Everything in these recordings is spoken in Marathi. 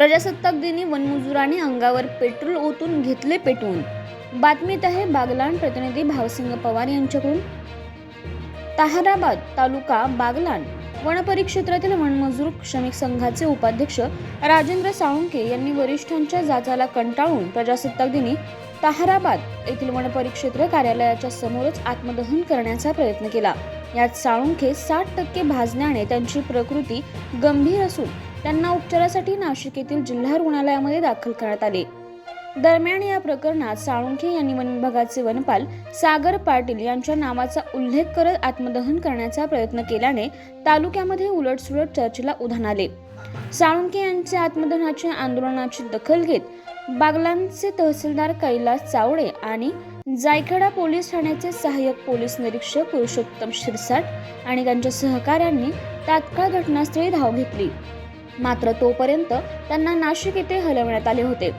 प्रजासत्ताक दिनी वनमजुराने अंगावर पेट्रोल ओतून घेतले पेटवून. बातमीत आहे बागलाण प्रतिनिधी भावसिंग पवार यांच्याकडून. ताहराबाद तालुका बागलाण वनपरिक्षेत्रातील वनमजूर श्रमिक संघाचे उपाध्यक्ष राजेंद्र साळुंके यांनी वरिष्ठांच्या जाचाला कंटाळून प्रजासत्ताक दिनी ताहराबाद येथील वनपरिक्षेत्र कार्यालयाच्या समोरच आत्मदहन करण्याचा प्रयत्न केला. यात साळुंखे साठ टक्के भाजण्याने त्यांची प्रकृती गंभीर असून त्यांना उपचारासाठी नाशिक येथील जिल्हा रुग्णालयामध्ये दाखल करण्यात आले. दरम्यान या प्रकरणात साळुंखे यांनी वन विभागाचे वनपाल सागर पाटील यांच्या नावाचा उल्लेख करत आत्मदहन करण्याचा प्रयत्न केल्याने तालुक्यामध्ये उलटसुलट चर्चेला उधाण आले. साळुंखे यांच्या आत्मदहनाच्या आंदोलनाची दखल घेत बागलांचे तहसीलदार कैलास चावडे आणि जायखेडा पोलीस ठाण्याचे सहाय्यक पोलीस निरीक्षक पुरुषोत्तम शिरसाट आणि त्यांच्या सहकाऱ्यांनी तात्काळ घटनास्थळी धाव घेतली. मात्र तोपर्यंत त्यांना नाशिक येथे हलवण्यात आले होते.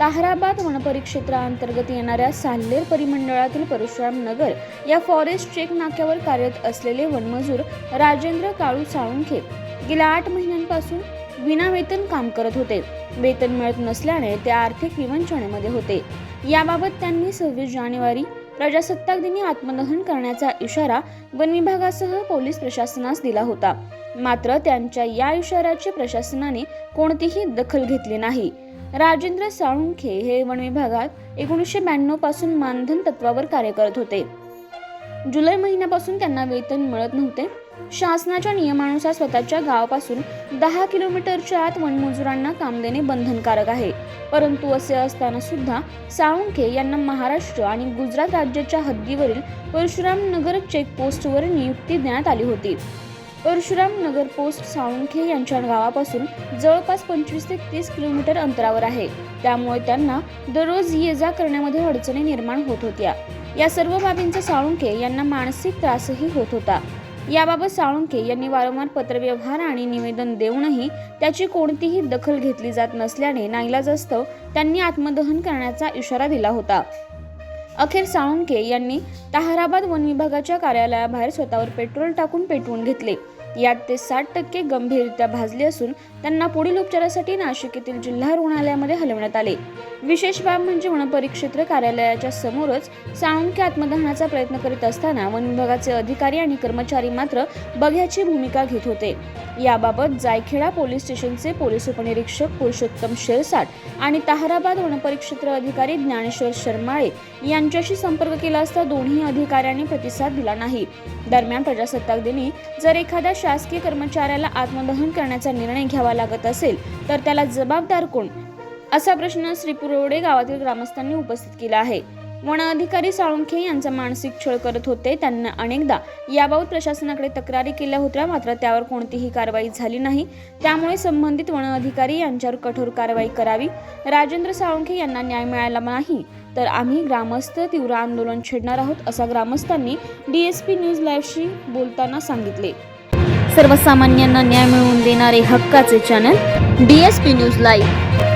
ताहराबाद वनपरिक्षेत्राअंतर्गत येणाऱ्या साल्लेर परिमंडळातील परशुराम नगर या फॉरेस्ट चेक नाक्यावर कार्यरत असलेले वनमजूर राजेंद्र काळू साळुंखे गेल्या आठ महिन्यांपासून विनावेतन काम करत होते. वेतन मिळत नसल्याने ते आर्थिक विवंचनेमध्ये होते. याबाबत त्यांनी सव्वीस जानेवारी प्रजासत्ताक दिनी आत्मदहन करण्याचा इशारा वन विभागासह पोलीस प्रशासनास दिला होता. मात्र त्यांच्या या इशाऱ्याची प्रशासनाने कोणतीही दखल घेतली नाही. राजेंद्र साळुंखे हे वन विभागात एकोणीसशे ब्याण्णवपासून मानधन तत्वावर कार्य करत होते. जुलै महिन्यापासून त्यांना वेतन मिळत नव्हते. शासनाच्या नियमानुसार स्वतःच्या गावापासून दहा किलोमीटरच्या आत वनमजुरांना काम देणे बंधनकारक आहे. परंतु असे असताना सुद्धा साळुंखे यांना महाराष्ट्र आणि गुजरात राज्याच्या हद्दीवरील परशुराम नगर चेकपोस्टवर नियुक्ती देण्यात आली होती. परशुराम नगर पोस्ट साळुंखे यांच्या गावापासून जवळपास पंचवीस ते तीस किलोमीटर अंतरावर आहे. त्यामुळे त्यांना दररोज ये जा करण्यामध्ये अडचणी निर्माण होत होत्या. या सर्व बाबींचा साळुंखे यांना मानसिक त्रासही होत होता. याबाबत साळुंखे यांनी वारंवार पत्रव्यवहार आणि निवेदन देऊनही त्याची कोणतीही दखल घेतली जात नसल्याने नाईलाजास्तव त्यांनी आत्मदहन करण्याचा इशारा दिला होता. अखेर साळुंके यांनी ताहराबाद वन विभागाच्या कार्यालयाबाहेर स्वतःवर पेट्रोल टाकून पेटवून घेतले. यात ते साठ टक्के गंभीररित्या भाजले असून त्यांना पुढील उपचारासाठी नाशिक येथील जिल्हा रुग्णालयामध्ये हलवण्यात आले. विशेष बाब म्हणजे वनपरिक्षेत्र कार्यालयाच्या समोरच साळुंके आत्मदहनाचा प्रयत्न करीत असताना वन विभागाचे अधिकारी आणि कर्मचारी मात्र बघ्याची भूमिका घेत होते. याबाबत जायखेडा पोलीस स्टेशनचे पोलीस उपनिरीक्षक पुरुषोत्तम शिरसाट आणि ताहराबाद वनपरिक्षेत्र अधिकारी ज्ञानेश्वर शर्माळे यांच्याशी संपर्क केला असता दोन्ही अधिकाऱ्यांनी प्रतिसाद दिला नाही. दरम्यान प्रजासत्ताक दिनी जर एखाद्या शासकीय कर्मचाऱ्याला आत्मदहन करण्याचा निर्णय घ्यावा लागत असेल तर त्याला जबाबदार कोण? असा प्रश्न श्रीपुरवडे गावातील ग्रामस्थांनी उपस्थित केला आहे. वन अधिकारी साळुंखे यांचा मानसिक छळ करत होते. त्यांना अनेकदा याबाबत प्रशासनाकडे तक्रारी केल्या होत्या. मात्र त्यावर कोणतीही कारवाई झाली नाही. त्यामुळे संबंधित वन अधिकारी यांच्यावर कठोर कारवाई करावी. राजेंद्र साळुंखे यांना न्याय मिळाला नाही तर आम्ही ग्रामस्थ तीव्र आंदोलन छेडणार आहोत असा ग्रामस्थांनी डीएसपी न्यूज लाईव्हशी बोलताना सांगितले. सर्वसामान्यांना न्याय मिळवून देणारे हक्काचे channel D S P news live.